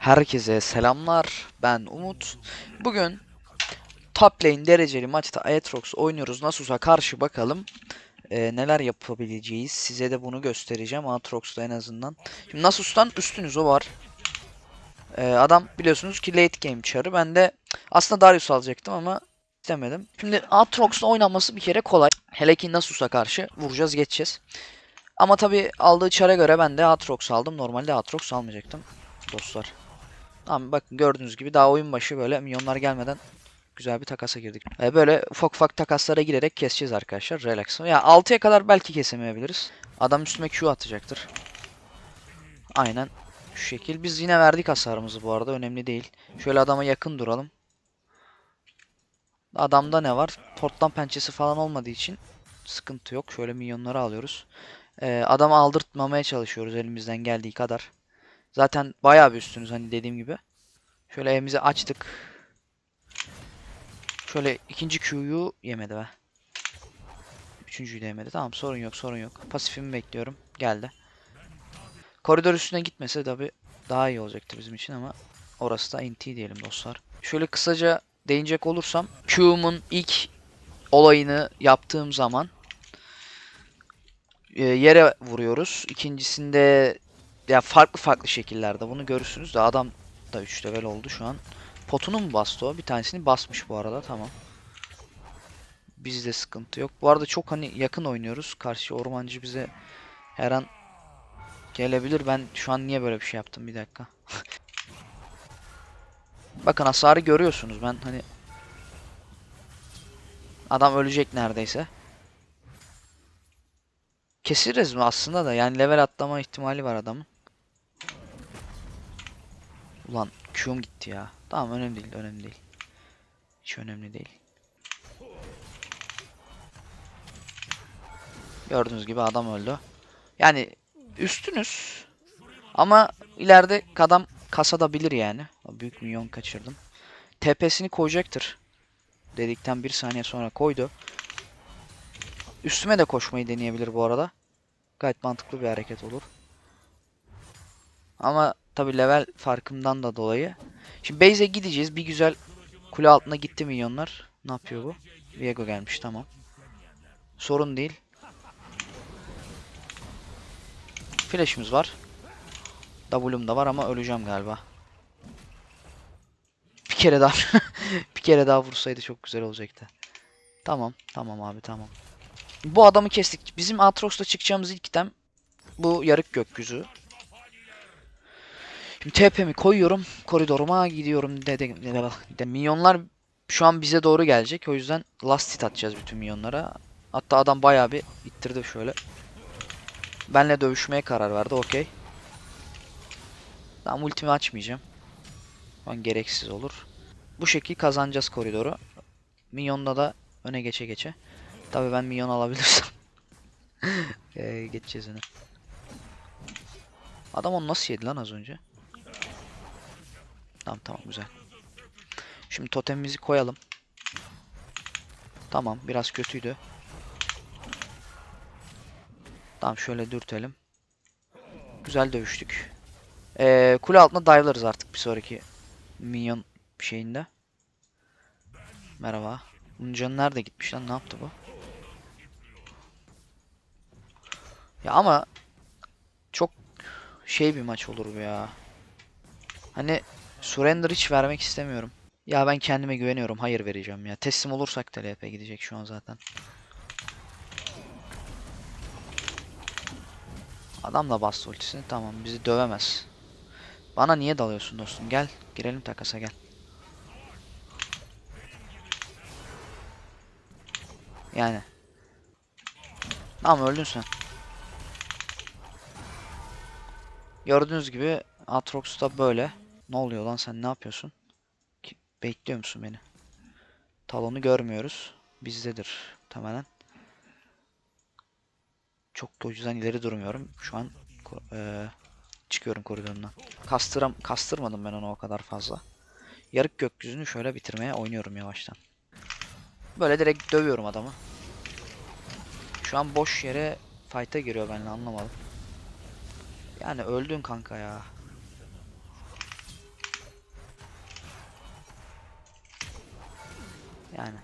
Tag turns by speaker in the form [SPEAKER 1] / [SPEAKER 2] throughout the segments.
[SPEAKER 1] Herkese selamlar. Ben Umut. Bugün top lane dereceli maçta Aatrox oynuyoruz. Nasus'a karşı bakalım e, neler yapabileceğiz. Size de bunu göstereceğim Aatrox'ta en azından. Şimdi Nasus'tan üstünüz o var. E, adam biliyorsunuz ki late game çarı. Ben de aslında Darius alacaktım ama istemedim. Şimdi Aatrox'la oynanması bir kere kolay. Hele ki Nasus'a karşı vuracağız geçeceğiz. Ama tabi aldığı çara göre ben de Aatrox aldım. Normalde Aatrox almayacaktım dostlar. Tamam bakın gördüğünüz gibi daha oyun başı böyle milyonlar gelmeden güzel bir takasa girdik. Ee, böyle ufak ufak takaslara girerek keseceğiz arkadaşlar. Relax. Ya 6'ya kadar belki kesemeyebiliriz. Adam üstüme Q atacaktır. Aynen şu şekil. Biz yine verdik hasarımızı bu arada. Önemli değil. Şöyle adama yakın duralım. Adamda ne var? Portlan pençesi falan olmadığı için sıkıntı yok. Şöyle milyonları alıyoruz. Ee, adamı aldırtmamaya çalışıyoruz elimizden geldiği kadar. Zaten bayağı bir üstünüz hani dediğim gibi. Şöyle evimizi açtık. Şöyle ikinci Q'yu yemedi be. Üçüncüyü de yemedi. Tamam sorun yok sorun yok. Pasifimi bekliyorum. Geldi. Koridor üstüne gitmese tabi daha iyi olacaktı bizim için ama orası da NT diyelim dostlar. Şöyle kısaca değinecek olursam Q'mun ilk olayını yaptığım zaman e, yere vuruyoruz. İkincisinde ya farklı farklı şekillerde bunu görürsünüz de adam da 3 level oldu şu an. Potunu mu bastı o? Bir tanesini basmış bu arada tamam. Bizde sıkıntı yok. Bu arada çok hani yakın oynuyoruz. Karşı ormancı bize her an gelebilir. Ben şu an niye böyle bir şey yaptım? Bir dakika. Bakın hasarı görüyorsunuz. Ben hani adam ölecek neredeyse. Keseriz mi aslında da yani level atlama ihtimali var adamın. Ulan Q'm gitti ya. Tamam önemli değil önemli değil. Hiç önemli değil. Gördüğünüz gibi adam öldü. Yani üstünüz. Ama ileride adam kasada yani. Büyük milyon kaçırdım. TP'sini koyacaktır. Dedikten bir saniye sonra koydu. Üstüme de koşmayı deneyebilir bu arada. Gayet mantıklı bir hareket olur. Ama tabi level farkımdan da dolayı. Şimdi base'e gideceğiz. Bir güzel kule altına gitti milyonlar. Ne yapıyor bu? Viego gelmiş tamam. Sorun değil. Flash'ımız var. W'm da var ama öleceğim galiba. Bir kere daha bir kere daha vursaydı çok güzel olacaktı. Tamam, tamam abi tamam. Bu adamı kestik. Bizim Atrox'la çıkacağımız ilk item bu yarık gökyüzü. Şimdi TP'mi koyuyorum. Koridoruma gidiyorum. De, de, de, de, minyonlar şu an bize doğru gelecek. O yüzden last hit atacağız bütün minyonlara. Hatta adam bayağı bir ittirdi şöyle. Benle dövüşmeye karar verdi. Okey. Ben ultimi açmayacağım. An gereksiz olur. Bu şekil kazanacağız koridoru. Minyonda da öne geçe geçe. Tabii ben milyon alabilirsem. ee, geçeceğiz onu. Adam onu nasıl yedi lan az önce? Tamam tamam güzel. Şimdi totemimizi koyalım. Tamam biraz kötüydü. Tamam şöyle dürtelim. Güzel dövüştük. Ee, kule altına dive'larız artık bir sonraki minyon şeyinde. Merhaba. Bunun canı nerede gitmiş lan? Ne yaptı bu? Ya ama çok şey bir maç olur bu ya. Hani surrender hiç vermek istemiyorum. Ya ben kendime güveniyorum. Hayır vereceğim ya. Teslim olursak da gidecek şu an zaten. Adam da bastı ultisini. Tamam bizi dövemez. Bana niye dalıyorsun dostum? Gel. Girelim takasa gel. Yani. Tamam öldün sen. Gördüğünüz gibi Atrox da böyle. Ne oluyor lan sen ne yapıyorsun? Bekliyor musun beni? Talonu görmüyoruz. Bizdedir muhtemelen. Çok o yüzden ileri durmuyorum. Şu an eee, çıkıyorum koridorundan. Kastıram kastırmadım ben onu o kadar fazla. Yarık gökyüzünü şöyle bitirmeye oynuyorum yavaştan. Böyle direkt dövüyorum adamı. Şu an boş yere fight'a giriyor benimle anlamadım. Yani öldün kanka ya. Yani.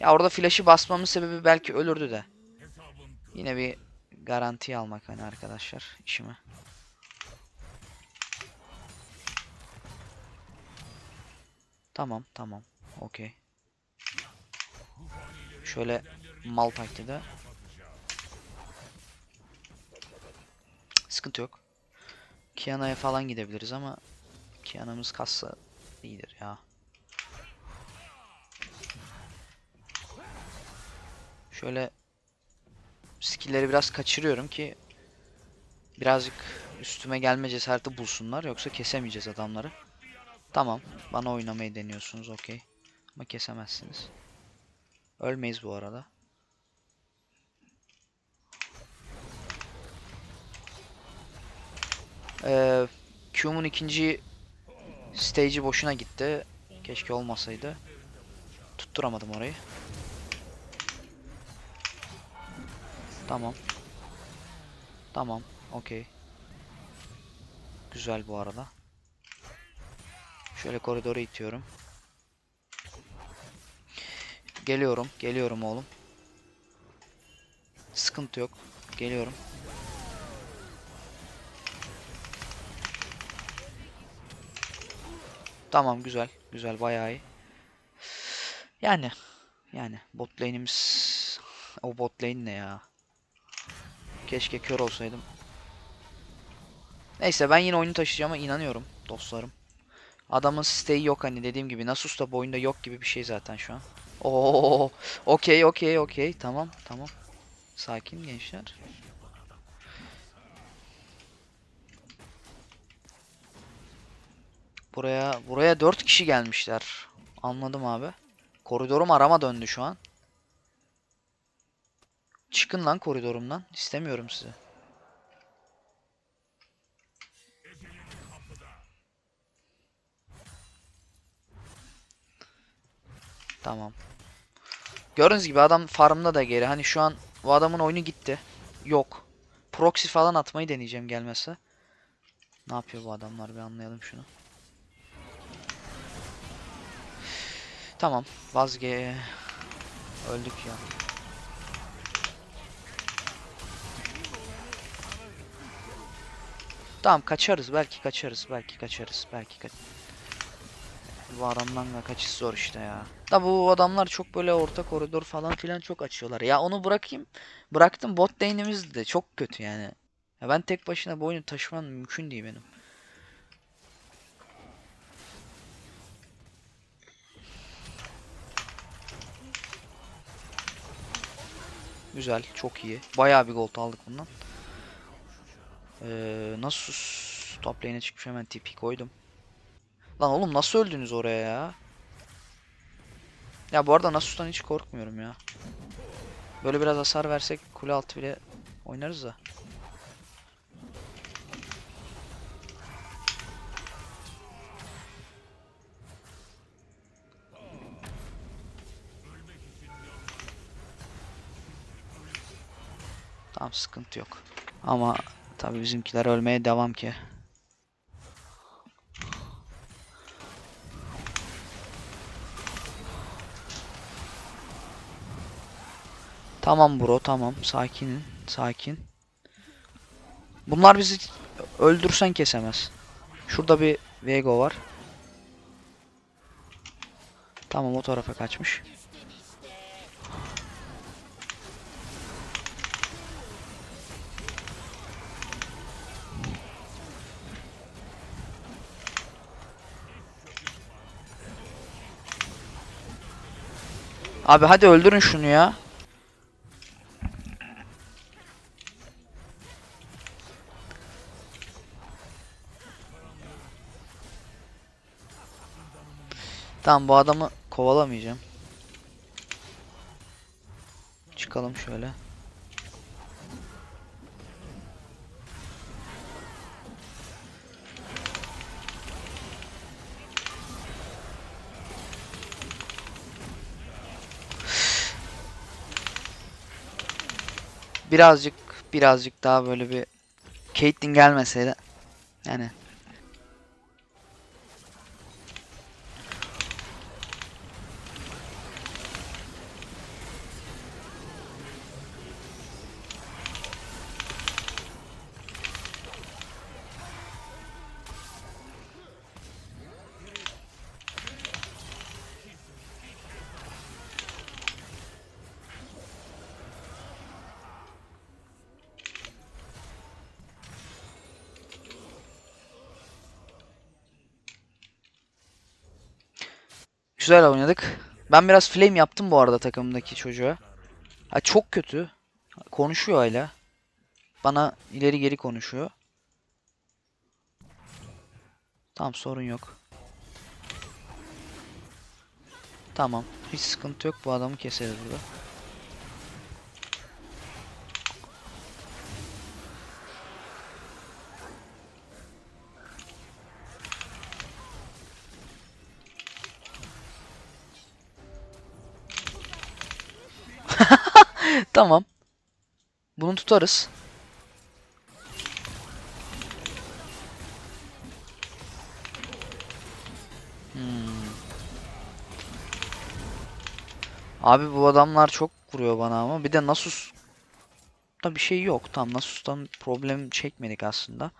[SPEAKER 1] Ya orada flash'ı basmamın sebebi belki ölürdü de. Yine bir garanti almak hani arkadaşlar işime. Tamam tamam. Okey. Şöyle mal taklidi. Sıkıntı yok. Kiana'ya falan gidebiliriz ama Kiana'mız kassa iyidir ya. Şöyle skill'leri biraz kaçırıyorum ki birazcık üstüme gelme cesareti bulsunlar yoksa kesemeyeceğiz adamları. Tamam. Bana oynamayı deniyorsunuz okey. Ama kesemezsiniz. Ölmeyiz bu arada. Ee, Q'mun ikinci stage'i boşuna gitti. Keşke olmasaydı. Tutturamadım orayı. Tamam. Tamam. Okey. Güzel bu arada. Şöyle koridoru itiyorum. Geliyorum. Geliyorum oğlum. Sıkıntı yok. Geliyorum. Tamam güzel. Güzel bayağı iyi. Yani. Yani bot lane'imiz o bot lane ne ya? Keşke kör olsaydım. Neyse ben yine oyunu taşıyacağıma inanıyorum dostlarım. Adamın stay'i yok hani dediğim gibi Nasus da bu yok gibi bir şey zaten şu an. Oo, okey okey okey tamam tamam. Sakin gençler. Buraya buraya 4 kişi gelmişler. Anladım abi. Koridorum arama döndü şu an. Çıkın lan koridorumdan. İstemiyorum sizi. Tamam. Gördüğünüz gibi adam farmda da geri. Hani şu an bu adamın oyunu gitti. Yok. Proxy falan atmayı deneyeceğim gelmezse. Ne yapıyor bu adamlar bir anlayalım şunu. Tamam. Vazge. Öldük ya. Tamam kaçarız. Belki kaçarız. Belki kaçarız. Belki kaç. Bu adamdan da kaçış zor işte ya. Da bu adamlar çok böyle orta koridor falan filan çok açıyorlar. Ya onu bırakayım. Bıraktım bot lane'imiz de çok kötü yani. Ya ben tek başına bu oyunu taşımam mümkün değil benim. Güzel, çok iyi. Bayağı bir gold aldık bundan. Ee, Nasus top lane'e çıkmış hemen TP koydum. Lan oğlum nasıl öldünüz oraya ya? Ya bu arada Nasus'tan hiç korkmuyorum ya. Böyle biraz hasar versek kule altı bile oynarız da. Tamam sıkıntı yok. Ama tabii bizimkiler ölmeye devam ki. Tamam bro tamam sakinin sakin. Bunlar bizi öldürsen kesemez. Şurada bir Vego var. Tamam o tarafa kaçmış. Abi hadi öldürün şunu ya. Tamam bu adamı kovalamayacağım. Çıkalım şöyle. Birazcık birazcık daha böyle bir Caitlyn gelmeseydi. Yani Güzel oynadık. Ben biraz flame yaptım bu arada takımdaki çocuğa. Ha, çok kötü. Konuşuyor hala. Bana ileri geri konuşuyor. Tamam sorun yok. Tamam. Hiç sıkıntı yok. Bu adamı keseriz burada. Tamam. Bunu tutarız. Hmm. Abi bu adamlar çok vuruyor bana ama bir de Nasus da bir şey yok. Tam Nasus'tan problem çekmedik aslında.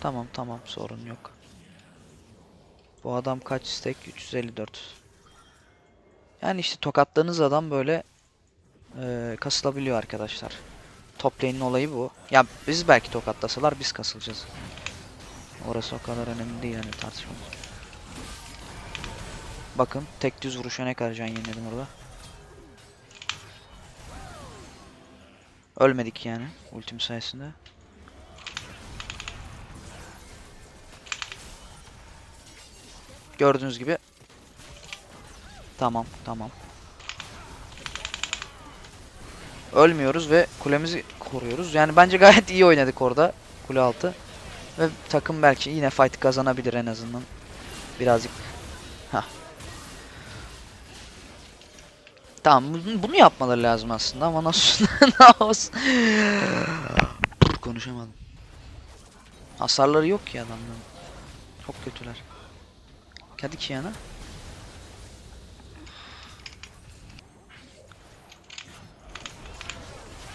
[SPEAKER 1] Tamam tamam sorun yok. Bu adam kaç stack? 354. Yani işte tokatladığınız adam böyle eee, kasılabiliyor arkadaşlar. Top olayı bu. Ya biz belki tokatlasalar biz kasılacağız. Orası o kadar önemli değil yani tartışma. Bakın tek düz vuruşa ne kadar can yeniledim orada. Ölmedik yani ultim sayesinde. Gördüğünüz gibi. Tamam, tamam. Ölmüyoruz ve kulemizi koruyoruz. Yani bence gayet iyi oynadık orada kule altı. Ve takım belki yine fight kazanabilir en azından. Birazcık. Hah. Tamam bunu, yapmaları lazım aslında ama nasıl olsun. Konuşamadım. Hasarları yok ki adamların. Çok kötüler. Hadi ki yana.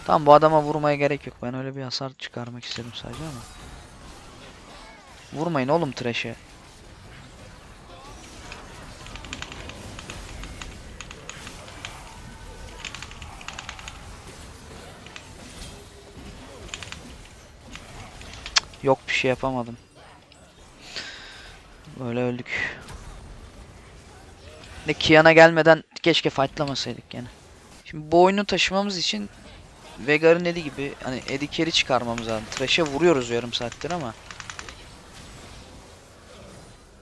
[SPEAKER 1] Tamam bu adama vurmaya gerek yok. Ben öyle bir hasar çıkarmak istedim sadece ama. Vurmayın oğlum trash'e. Yok bir şey yapamadım. Böyle öldük. Ne Kiana gelmeden keşke fightlamasaydık yani. Şimdi bu oyunu taşımamız için Vegar'ın dediği gibi hani Eddie Carey çıkarmamız lazım. Trash'e vuruyoruz yarım saattir ama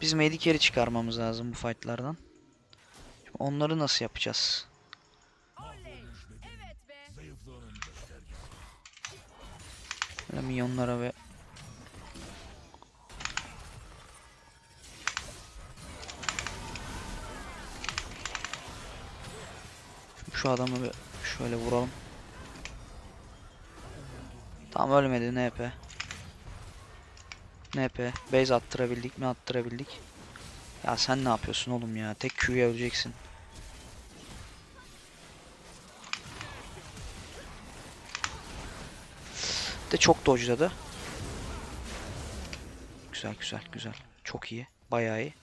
[SPEAKER 1] bizim Eddie Carey çıkarmamız lazım bu fightlardan. Şimdi onları nasıl yapacağız? Böyle minyonlara ve Şu adamı bir şöyle vuralım. Tam ölmedi NP. NP. Base attırabildik mi attırabildik. Ya sen ne yapıyorsun oğlum ya? Tek Q'ya öleceksin. De çok dodge'ladı. Güzel güzel güzel. Çok iyi. Bayağı iyi.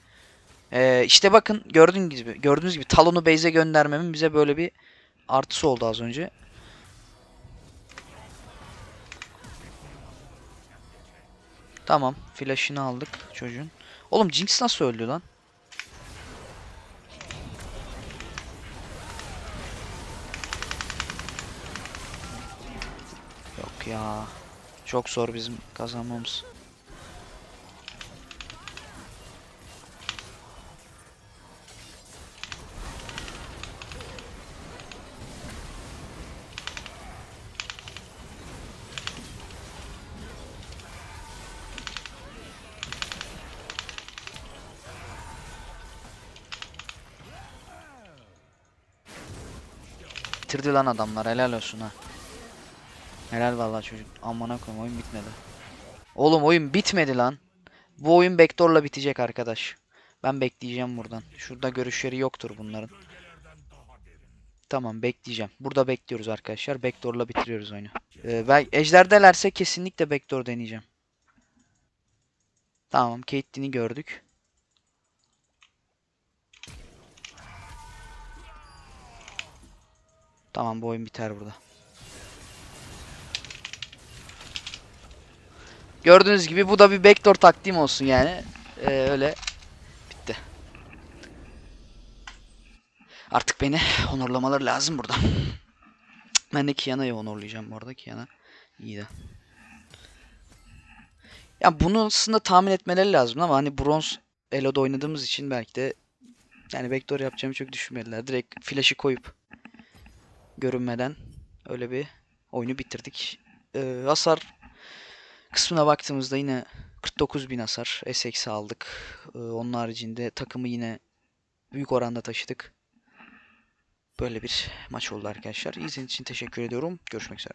[SPEAKER 1] Ee, işte bakın gördüğünüz gibi gördüğünüz gibi Talon'u base'e göndermemin bize böyle bir artısı oldu az önce. Tamam. Flash'ını aldık çocuğun. Oğlum Jinx nasıl öldü lan? Yok ya. Çok zor bizim kazanmamız. Bitirdi lan adamlar helal olsun ha. Helal vallahi çocuk. Amına koyayım oyun bitmedi. Oğlum oyun bitmedi lan. Bu oyun backdoor'la bitecek arkadaş. Ben bekleyeceğim buradan. Şurada görüşleri yoktur bunların. Tamam bekleyeceğim. Burada bekliyoruz arkadaşlar. Backdoor'la bitiriyoruz oyunu. Ee, ben ejderdelerse kesinlikle backdoor deneyeceğim. Tamam Caitlyn'i gördük. Tamam bu oyun biter burada. Gördüğünüz gibi bu da bir backdoor taktiğim olsun yani. Ee, öyle bitti. Artık beni onurlamaları lazım burada. Ben de Kiana'yı onurlayacağım bu arada. Kiana iyi de. Ya bunu aslında tahmin etmeleri lazım ama hani bronz Elo'da oynadığımız için belki de yani vektör yapacağımı çok düşünmediler. Direkt flash'ı koyup görünmeden öyle bir oyunu bitirdik. Ee, hasar kısmına baktığımızda yine 49.000 hasar. SX aldık. Ee, onun haricinde takımı yine büyük oranda taşıdık. Böyle bir maç oldu arkadaşlar. İzlediğiniz için teşekkür ediyorum. Görüşmek üzere.